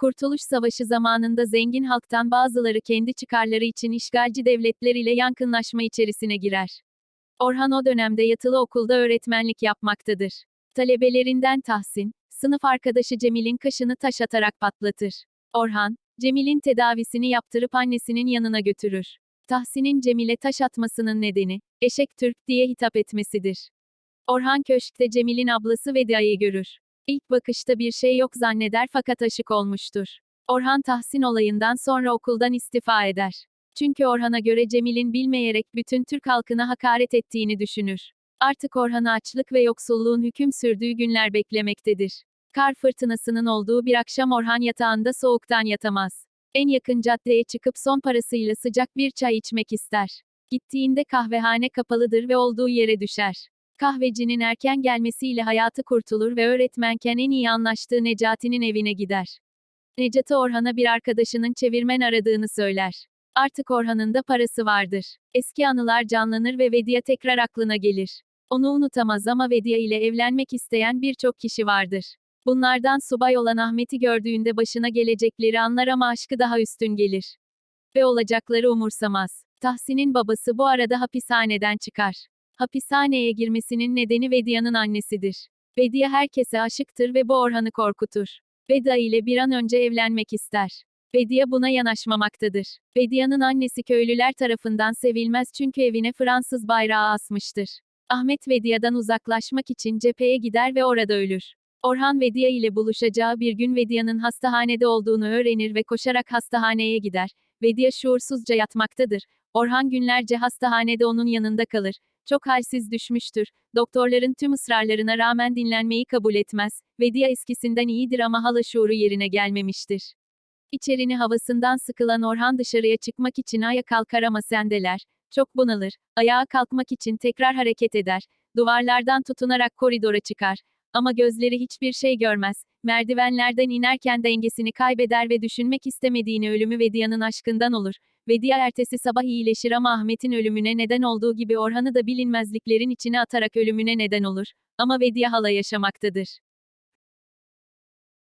Kurtuluş Savaşı zamanında zengin halktan bazıları kendi çıkarları için işgalci devletler ile yankınlaşma içerisine girer. Orhan o dönemde yatılı okulda öğretmenlik yapmaktadır. Talebelerinden Tahsin, sınıf arkadaşı Cemil'in kaşını taş atarak patlatır. Orhan, Cemil'in tedavisini yaptırıp annesinin yanına götürür. Tahsin'in Cemil'e taş atmasının nedeni, eşek Türk diye hitap etmesidir. Orhan köşkte Cemil'in ablası Vedia'yı görür. İlk bakışta bir şey yok zanneder fakat aşık olmuştur. Orhan Tahsin olayından sonra okuldan istifa eder. Çünkü Orhan'a göre Cemil'in bilmeyerek bütün Türk halkına hakaret ettiğini düşünür. Artık Orhan'ı açlık ve yoksulluğun hüküm sürdüğü günler beklemektedir. Kar fırtınasının olduğu bir akşam Orhan yatağında soğuktan yatamaz. En yakın caddeye çıkıp son parasıyla sıcak bir çay içmek ister. Gittiğinde kahvehane kapalıdır ve olduğu yere düşer. Kahvecinin erken gelmesiyle hayatı kurtulur ve öğretmenken en iyi anlaştığı Necati'nin evine gider. Necati Orhan'a bir arkadaşının çevirmen aradığını söyler. Artık Orhan'ın da parası vardır. Eski anılar canlanır ve Vedia tekrar aklına gelir. Onu unutamaz ama Vedia ile evlenmek isteyen birçok kişi vardır. Bunlardan subay olan Ahmet'i gördüğünde başına gelecekleri anlar ama aşkı daha üstün gelir. Ve olacakları umursamaz. Tahsin'in babası bu arada hapishaneden çıkar. Hapishaneye girmesinin nedeni Vedia'nın annesidir. Vedia herkese aşıktır ve bu Orhan'ı korkutur. Vedia ile bir an önce evlenmek ister. Vedia buna yanaşmamaktadır. Vedia'nın annesi köylüler tarafından sevilmez çünkü evine Fransız bayrağı asmıştır. Ahmet Vedia'dan uzaklaşmak için cepheye gider ve orada ölür. Orhan Vedia ile buluşacağı bir gün Vedia'nın hastahanede olduğunu öğrenir ve koşarak hastaneye gider. Vedia şuursuzca yatmaktadır. Orhan günlerce hastanede onun yanında kalır. Çok halsiz düşmüştür. Doktorların tüm ısrarlarına rağmen dinlenmeyi kabul etmez. Vedia eskisinden iyidir ama hala şuuru yerine gelmemiştir. İçerini havasından sıkılan Orhan dışarıya çıkmak için ayağa kalkar ama sendeler. Çok bunalır. Ayağa kalkmak için tekrar hareket eder. Duvarlardan tutunarak koridora çıkar. Ama gözleri hiçbir şey görmez. Merdivenlerden inerken dengesini kaybeder ve düşünmek istemediğini ölümü Vedia'nın aşkından olur. Vedia ertesi sabah iyileşir ama Ahmet'in ölümüne neden olduğu gibi Orhan'ı da bilinmezliklerin içine atarak ölümüne neden olur. Ama Vedia hala yaşamaktadır.